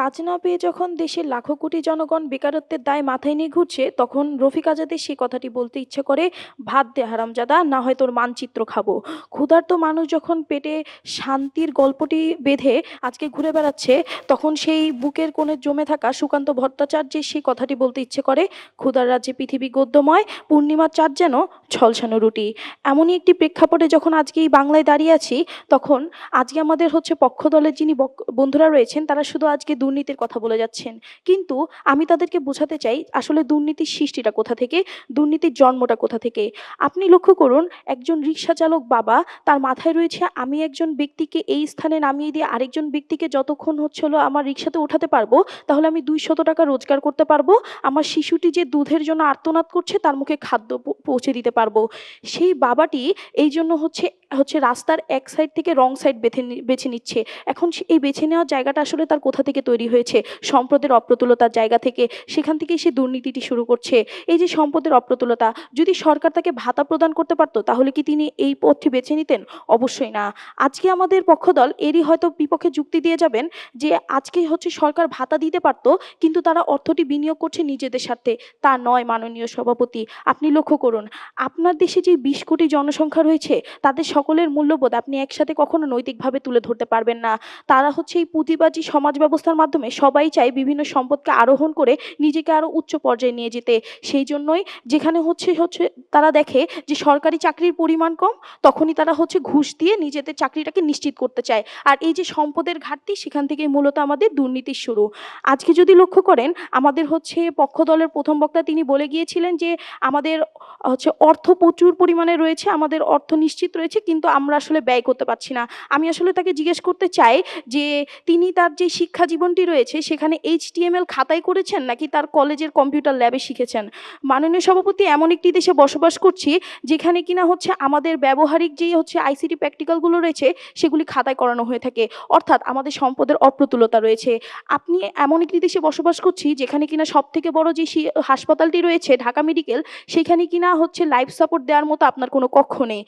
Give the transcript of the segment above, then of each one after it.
কাজ না পেয়ে যখন দেশের লাখো কোটি জনগণ বেকারত্বের দায় মাথায় নিয়ে ঘুরছে, তখন রফিক আজাদের সেই কথাটি বলতে ইচ্ছে করে, ভাত দে হারামজাদা, না হয় তোর মানচিত্র খাব। ক্ষুধার্ত মানুষ যখন পেটে শান্তির গল্পটি বেঁধে আজকে ঘুরে বেড়াচ্ছে, তখন সেই বুকের কোণে জমে থাকা সুকান্ত ভট্টাচার্যের সেই কথাটি বলতে ইচ্ছে করে, ক্ষুধার রাজ্যে পৃথিবী গদ্যময়, পূর্ণিমার চাঁদ যেন ছলছানো রুটি। এমনই একটি প্রেক্ষাপটে যখন আজকে এই বাংলায় দাঁড়িয়ে আছি, তখন আজকে আমাদের হচ্ছে পক্ষ দলের যিনি বন্ধুরা রয়েছেন, তারা শুধু আজকে দুর্নীতির কথা বলে যাচ্ছেন। কিন্তু আমি তাদেরকে বোঝাতে চাই আসলে দুর্নীতির সৃষ্টিটা কোথা থেকে, দুর্নীতির জন্মটা কোথা থেকে? আপনি লক্ষ্য করুন, একজন রিক্সা চালক বাবা, তার মাথায় রয়েছে আমি একজন ব্যক্তিকে এই স্থানে নামিয়ে দিয়ে আরেকজন ব্যক্তিকে যতক্ষণ হচ্ছে হলো আমার রিক্সাতে উঠাতে পারব, তাহলে আমি দুইশত টাকা রোজগার করতে পারব, আমার শিশুটি যে দুধের জন্য আর্তনাদ করছে তার মুখে খাদ্য পৌঁছে দিতে পারব। সেই বাবাটি এই জন্য হচ্ছে হচ্ছে রাস্তার এক সাইড থেকে রং সাইড বেছে বেছে নিচ্ছে। এখন এই বেছে নেওয়ার জায়গাটা আসলে তার কোথা থেকে তৈরি হয়েছে? সম্পদের অপ্রতুলতার জায়গা থেকে। সেখান থেকেই সে দুর্নীতিটি শুরু করছে। এই যে সম্পদের অপ্রতুলতা, যদি সরকার তাকে ভাতা প্রদান করতে পারতো, তাহলে কি তিনি এই পথটি বেছে নিতেন? অবশ্যই না। আজকে আমাদের পক্ষ দল এরই হয়তো বিপক্ষে যুক্তি দিয়ে যাবেন যে আজকে হচ্ছে সরকার ভাতা দিতে পারতো, কিন্তু তারা অর্থটি বিনিয়োগ করছে নিজেদের স্বার্থে। তা নয়, মাননীয় সভাপতি। আপনি লক্ষ্য করুন, আপনার দেশে যে বিশ কোটি জনসংখ্যা রয়েছে, তাদের সকলের মূল্যবোধ আপনি একসাথে কখনো নৈতিকভাবে তুলে ধরতে পারবেন না। তারা হচ্ছে এই পুঁজিবাজি সমাজ ব্যবস্থার মাধ্যমে সবাই চায় বিভিন্ন সম্পদকে আরোহণ করে নিজেকে আরও উচ্চ পর্যায়ে নিয়ে যেতে। সেই জন্যই যেখানে হচ্ছে হচ্ছে তারা দেখে যে সরকারি চাকরির পরিমাণ কম, তখনই তারা হচ্ছে ঘুষ দিয়ে নিজেদের চাকরিটাকে নিশ্চিত করতে চায়। আর এই যে সম্পদের ঘাটতি, সেখান থেকে মূলত আমাদের দুর্নীতির শুরু। আজকে যদি লক্ষ্য করেন, আমাদের হচ্ছে পক্ষ দলের প্রথম বক্তা তিনি বলে গিয়েছিলেন যে, আমাদের, হচ্ছে অর্থ প্রচুর পরিমাণে রয়েছে, আমাদের অর্থ নিশ্চিত রয়েছে কিন্তু আমরা আসলে ব্যয় করতে পারছি না। আমি আসলে তাকে জিজ্ঞেস করতে চাই যে, তিনি তার যে শিক্ষা জীবনটি রয়েছে, সেখানে এইচটিএমএল খাতায় করেছেন নাকি তার কলেজের কম্পিউটার ল্যাবে শিখেছেন? মাননীয় সভাপতি, এমন একটি দেশে বসবাস করছি, যেখানে কিনা হচ্ছে আমাদের ব্যবহারিক যেই হচ্ছে আইসিটি প্র্যাকটিক্যালগুলো রয়েছে, সেগুলি খাতায় করানো হয়ে থাকে। অর্থাৎ আমাদের সম্পদের অপ্রতুলতা রয়েছে। আপনি এমন একটি দেশে বসবাস করছি, যেখানে কিনা সব থেকে বড় যে হাসপাতালটি রয়েছে, ঢাকা মেডিকেল, সেখানে কিনা হচ্ছে লাইফ সাপোর্ট দেওয়ার মতো আপনার কোনো কক্ষ নেই।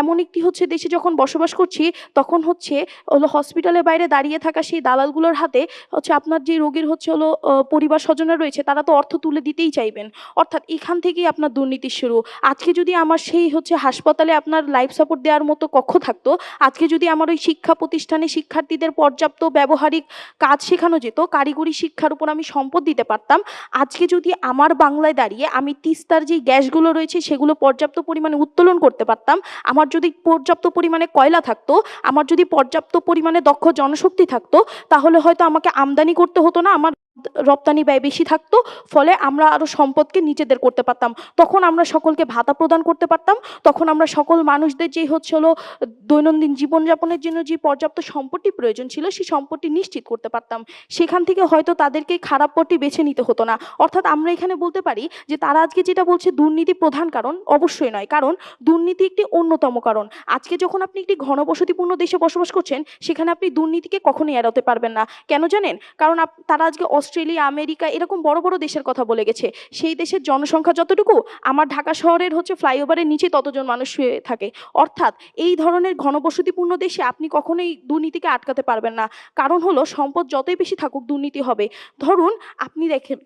এমন একটি হচ্ছে দেশে যখন বসবাস করছি, তখন হচ্ছে হলো হসপিটালের বাইরে দাঁড়িয়ে থাকা সেই দালালগুলোর হাতে হচ্ছে আপনার যে রোগীর হচ্ছে হলো পরিবার স্বজনরা রয়েছে, তারা তো অর্থ তুলে দিতেই চাইবেন। অর্থাৎ এখান থেকেই আপনার দুর্নীতির শুরু। আজকে যদি আমার সেই হচ্ছে হাসপাতালে আপনার লাইফ সাপোর্ট দেওয়ার মতো কক্ষ থাকতো, আজকে যদি আমার ওই শিক্ষা প্রতিষ্ঠানে শিক্ষার্থীদের পর্যাপ্ত ব্যবহারিক কাজ শেখানো যেত, কারিগরি শিক্ষার উপর আমি সম্পদ দিতে পারতাম, আজকে যদি আমার বাংলায় দাঁড়িয়ে আমি তিস্তার যে গ্যাসগুলো রয়েছে, সেগুলো পর্যাপ্ত পরিমাণে উত্তোলন করতে পারতাম, আমার যদি পর্যাপ্ত পরিমাণে কয়লা থাকতো, আমার যদি পর্যাপ্ত পরিমাণে দক্ষ জনশক্তি থাকতো, তাহলে হয়তো আমাকে আমদানি করতে হতো না, আমার রপ্তানি ব্যয় বেশি থাকতো, ফলে আমরা আরও সম্পদকে নিজেদের করতে পারতাম। তখন আমরা সকলকে ভাতা প্রদান করতে পারতাম। তখন আমরা সকল মানুষদের যে হচ্ছে হলো দৈনন্দিন জীবনযাপনের জন্য যে পর্যাপ্ত সম্পত্তি প্রয়োজন ছিল, সেই সম্পত্তি নিশ্চিত করতে পারতাম। সেখান থেকে হয়তো তাদেরকে খারাপ পথটি বেছে নিতে হতো না। অর্থাৎ আমরা এখানে বলতে পারি যে, তারা আজকে যেটা বলছে দুর্নীতি প্রধান কারণ, অবশ্যই নয়। কারণ দুর্নীতি একটি অন্যতম কারণ। আজকে যখন আপনি একটি ঘনবসতিপূর্ণ দেশে বসবাস করছেন, সেখানে আপনি দুর্নীতিকে কখনোই এড়াতে পারবেন না। কেন জানেন? কারণ তারা আজকে অস্ট্রেলিয়া, আমেরিকা এরকম বড় বড় দেশের কথা বলে গেছে। সেই দেশের জনসংখ্যা যতটুকু, আমার ঢাকা শহরের হচ্ছে ফ্লাইওভারের নিচে ততজন মানুষ শুয়ে থাকে। অর্থাৎ এই ধরনের ঘনবসতিপূর্ণ দেশে আপনি কখনোই দুর্নীতিকে আটকাতে পারবেন না। কারণ হলো, সম্পদ যতই বেশি থাকুক, দুর্নীতি হবে। ধরুন, আপনি দেখেন,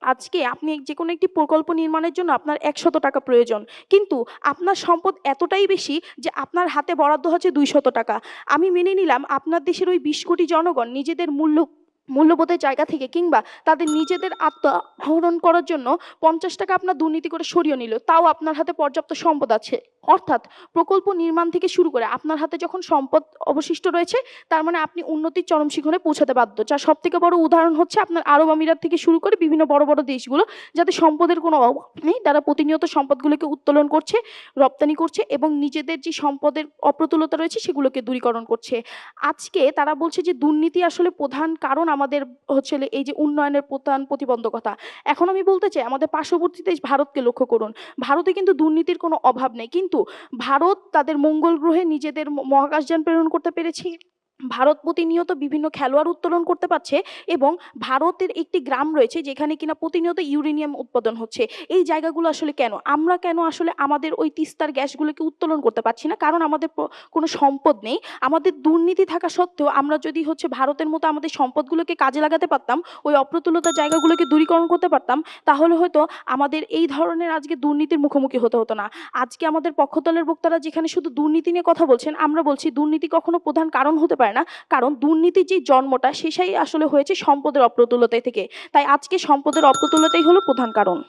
আজকে আপনি যে কোনো একটি প্রকল্প নির্মাণের জন্য আপনার একশত টাকা প্রয়োজন। কিন্তু আপনার সম্পদ এতটাই বেশি যে আপনার হাতে বরাদ্দ হচ্ছে দুইশত টাকা। আমি মেনে নিলাম, আপনার দেশের ওই বিশ কোটি জনগণ নিজেদের মূল্য মূল্যবোধের জায়গা থেকে কিংবা তাদের নিজেদের আত্মা আহরণ করার জন্য পঞ্চাশ টাকা আপনার দুর্নীতি করে সরিয়ে নিল। তাও আপনার হাতে পর্যাপ্ত সম্পদ আছে। অর্থাৎ প্রকল্প নির্মাণ থেকে শুরু করে আপনার হাতে যখন সম্পদ অবশিষ্ট রয়েছে, তার মানে আপনি উন্নতির চরম শিখরে পৌঁছাতে বাধ্য। যার সব থেকে বড় উদাহরণ হচ্ছে আপনার আরব আমিরাত থেকে শুরু করে বিভিন্ন বড় বড় দেশগুলো, যাতে সম্পদের কোনো অভাব নেই, তারা প্রতিনিয়ত সম্পদগুলোকে উত্তোলন করছে, রপ্তানি করছে এবং নিজেদের যে সম্পদের অপ্রতুলতা রয়েছে সেগুলোকে দূরীকরণ করছে। আজকে তারা বলছে যে দুর্নীতি আসলে প্রধান কারণ আমাদের হচ্ছে এই যে উন্নয়নের প্রধান প্রতিবন্ধকতা। এখন আমি বলতে চাই, আমাদের পার্শ্ববর্তী দেশ ভারতকে লক্ষ্য করুন। ভারতে কিন্তু দুর্নীতির কোনো অভাব নেই, কিন্তু ভারত তাদের মঙ্গল গ্রহে নিজেদের মহাকাশযান প্রেরণ করতে পেরেছে। ভারত প্রতিনিয়ত বিভিন্ন খেলোয়াড় উত্তোলন করতে পারছে এবং ভারতের একটি গ্রাম রয়েছে যেখানে কিনা প্রতিনিয়ত ইউরেনিয়াম উৎপাদন হচ্ছে। এই জায়গাগুলো আসলে কেন? আমরা কেন আসলে আমাদের ওই তিস্তার গ্যাসগুলোকে উত্তোলন করতে পারছি না? কারণ আমাদের কোনো সম্পদ নেই। আমাদের দুর্নীতি থাকা সত্ত্বেও আমরা যদি হচ্ছে ভারতের মতো আমাদের সম্পদগুলোকে কাজে লাগাতে পারতাম, ওই অপ্রতুলতা জায়গাগুলোকে দূরীকরণ করতে পারতাম, তাহলে হয়তো আমাদের এই ধরনের আজকে দুর্নীতির মুখোমুখি হতে হতো না। আজকে আমাদের পক্ষদলের বক্তারা যেখানে শুধু দুর্নীতি নিয়ে কথা বলছেন, আমরা বলছি দুর্নীতি কখনো প্রধান কারণ হতে পারে না। কারণ দুর্নীতির যে জন্মটা, সেটাই আসলে হয়েছে সম্পদের অপ্রতুলতা থেকে। তাই আজকে সম্পদের অপ্রতুলতাই হলো প্রধান কারণ।